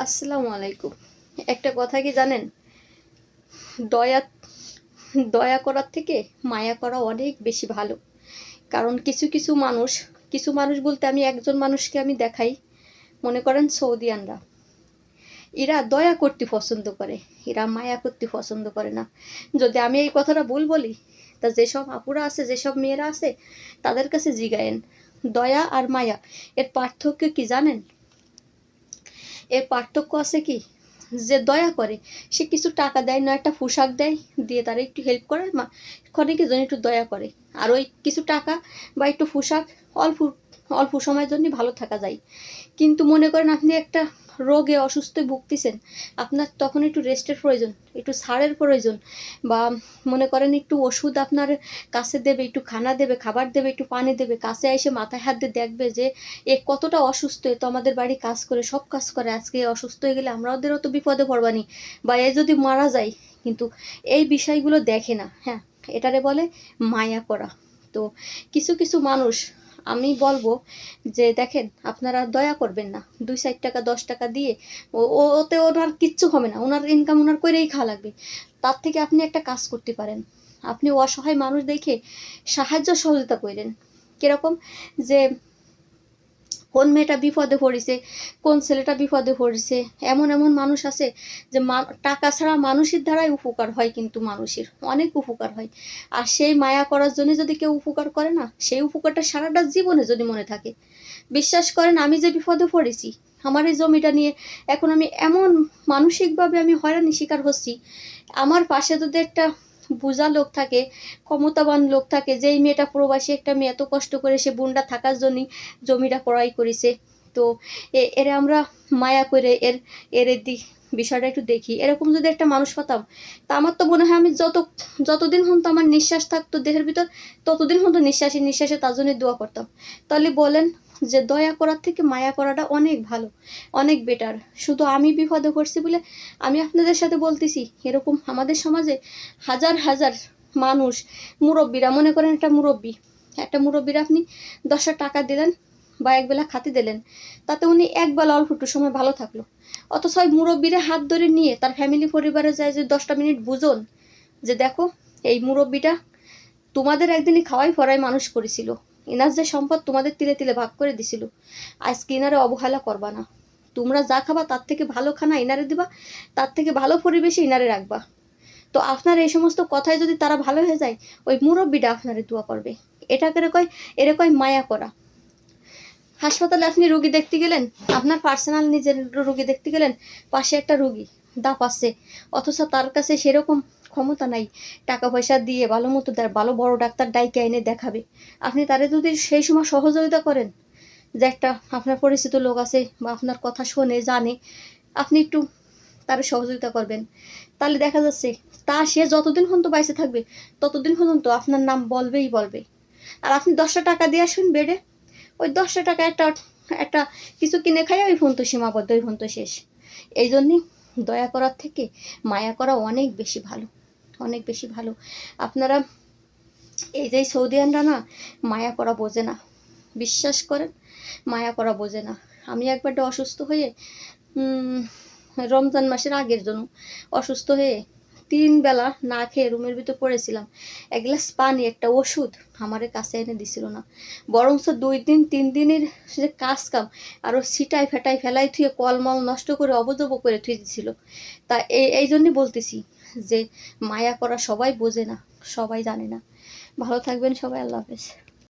আসসালামু আলাইকুম। একটা কথা কি জানেন? দয়া দয়া করার থেকে মায়া করা অনেক বেশি ভালো। কারণ কিছু কিছু মানুষ কিছু মানুষ বলতে আমি একজন মানুষকে আমি দেখাই। মনে করেন সৌদিয়ানরা। এরা দয়া করতে পছন্দ করে। এরা মায়া করতে পছন্দ করে না। যদি আমি এই কথাটা ভুল বলি, তা যেসব আপুরা আছে, যেসব মেয়েরা আছে, তাদের কাছে জিগায়েন। দয়া আর মায়া, এর পার্থক্য কি জানেন? এর পার্থক্য আছে কি? যে দয়া করে, সে কিছু টাকা দেয় না একটা পোশাক দেয়, দিয়ে তারা একটু হেল্প করে মা ক্ষণিকের জন্য একটু দয়া করে। আর ওই কিছু টাকা বা একটু পোশাক, অল্প অল্প সময়ের জন্য ভালো থাকা যায়। কিন্তু মনে করেন আপনি একটা রোগে অসুস্থ ভুগতেছেন, আপনার তখন একটু রেস্টের প্রয়োজন, একটু সারের প্রয়োজন বা মনে করেন একটু ওষুধ আপনার কাছে দেবে, একটু খানা দেবে, খাবার দেবে, একটু পানি দেবে, কাছে এসে মাথায় হাত দিয়ে দেখবে যে এ কতটা অসুস্থ, এ তো আমাদের বাড়ি কাজ করে, সব কাজ করে, আজকে অসুস্থ হয়ে গেলে আমরা ওদেরও তো বিপদে পড়বানি বা এ যদি মারা যায়, কিন্তু এই বিষয়গুলো দেখে না হ্যাঁ এটারে বলে মায়া করা। তো কিছু কিছু মানুষ আমি বলব যে দেখেন, আপনারা দয়া করবেন না। দুই ষাট টাকা, দশ টাকা দিয়ে ও ওতে ওনার কিচ্ছু হবে না। ওনার ইনকাম ওনার করেই খাওয়া লাগবে। তার থেকে আপনি একটা কাজ করতে পারেন। আপনি অসহায় মানুষ দেখে সাহায্য সহযোগিতা করেন কীরকম? যে কোন মেয়েটা বিপদে পড়েছে, কোন ছেলেটা বিপদে পড়েছে, এমন এমন মানুষ আছে যে টাকা ছাড়া মানুষের দ্বারাই উপকার হয় কিন্তু মানুষের, অনেক উপকার হয়। আর সেই মায়া করার জন্য যদি কেউ উপকার করে না, সেই উপকারটা সারাটা জীবনে যদি মনে থাকে। বিশ্বাস করেন, আমি যে বিপদে পড়েছি, আমার এই জমিটা নিয়ে এখন আমি এমন মানসিকভাবে আমি হয়রানি শিকার হচ্ছি। আমার পাশে যদি একটা বোঝা লোক থাকে, ক্ষমতাবান লোক থাকে, যেই মেয়েটা প্রবাসী একটা মেয়ে, এত কষ্ট করে সে বোনটা থাকার জন্যই জমিটা ক্রয় করেছে। তো এর আমরা মায়া করে এর এর দিক বিষয়টা একটু দেখি। এরকম যদি একটা মানুষ পাতাম তা আমার তো মনে হয় আমি যত, যতদিন হতো আমার নিঃশ্বাস থাকতো দেহের ভিতর, ততদিন হতো নিঃশ্বাসে নিঃশ্বাসে তার জন্য দোয়া করতাম। তাহলে বলেন যে দয়া করার থেকে মায়া করাটা অনেক ভালো, অনেক বেটার শুধু আমি বিপদে পড়ছি বলে আমি আপনাদের সাথে বলতেছি, এরকম আমাদের সমাজে হাজার হাজার মানুষ, মুরব্বীরা, মনে করেন একটা মুরব্বী, একটা মুরব্বীরা আপনি দশটা টাকা দিলেন বা একবেলা খাতে দিলেন, তাতে উনি একবেলা অল্প একটু সময় ভালো থাকল। অথচ ওই মুরব্বীরা হাত ধরে নিয়ে তার ফ্যামিলি পরিবারে যায় যে দশটা মিনিট বুঝুন, যে দেখো, এই মুরব্বীটা তোমাদের একদিনই খাওয়াই ফরাই মানুষ করেছিল। এনার যে সম্পদ তোমাদের তিলে তিলে ভাগ করে দিছিল, আজকে এনারে অবহেলা করবা না। তোমরা যা খাবা তার থেকে ভালো খানা এনারে দিবা, তার থেকে ভালো পরিবেশে এনারে রাখবা। তো আপনার এই সমস্ত কথায় যদি তারা ভালো হয়ে যায়, ওই মুরব্বীটা আপনারে দোয়া করবে। এটাকে কয়, এরে কয় মায়া করা। হাসপাতালে আপনি রুগী দেখতে গেলেন? আপনার পার্সোনাল নিজের রুগী দেখতে গেলেন? পাশে একটা রুগী দাপ আছে। অথচ তার কাছে সেরকম ক্ষমতা নাই। টাকা পয়সা দিয়ে ভালো মতো ভালো বড় ডাক্তার ডাইকে এনে দেখাবে। আপনি তারে যদি সেই সময় সহযোগিতা করেন, যে একটা আপনার পরিচিত লোক আছে বা আপনার কথা শোনে, জানে, আপনি একটু তারে সহযোগিতা করবেন। তাহলে দেখা যাচ্ছে, তা সে যতদিন পর্যন্ত বাইসে থাকবে, ততদিন পর্যন্ত আপনার নাম বলবেই বলবে। আর আপনি দশটা টাকা দিয়ে আসুন বেডে। ওই দশটা টাকা একটা একটা কিছু কিনে খাই ওই ফোন তো সীমাবদ্ধ ওই ফোন তো শেষ। এই জন্যই দয়া করার থেকে মায়া করা অনেক বেশি ভালো, অনেক বেশি ভালো। আপনারা এই যে সৌদিয়ানরা না, মায়া করা বোঝে না। বিশ্বাস করেন, মায়া করা বোঝে না। আমি একবারটা অসুস্থ হয়ে রমজান মাসের আগের জন্য অসুস্থ হয়ে তিন বেলা না খেয়ে রুমের ভিতর পড়েছিলাম। এক গ্লাস পানি, একটা ওষুধ আমারে কাছে এনে দিছিল না। বরঞ্চ দুই দিন, তিন দিনের যে কাজ কাম আরও ছিটাই ফেটাই ফেলাই থুয়ে কলমল নষ্ট করে অবজব করে থুয়ে দিছিল। তা এই এই জন্যই বলতেছি যে, মায়া করা সবাই বোঝে না, সবাই জানে না। ভালো থাকবেন সবাই, আল্লাহ হাফেজ।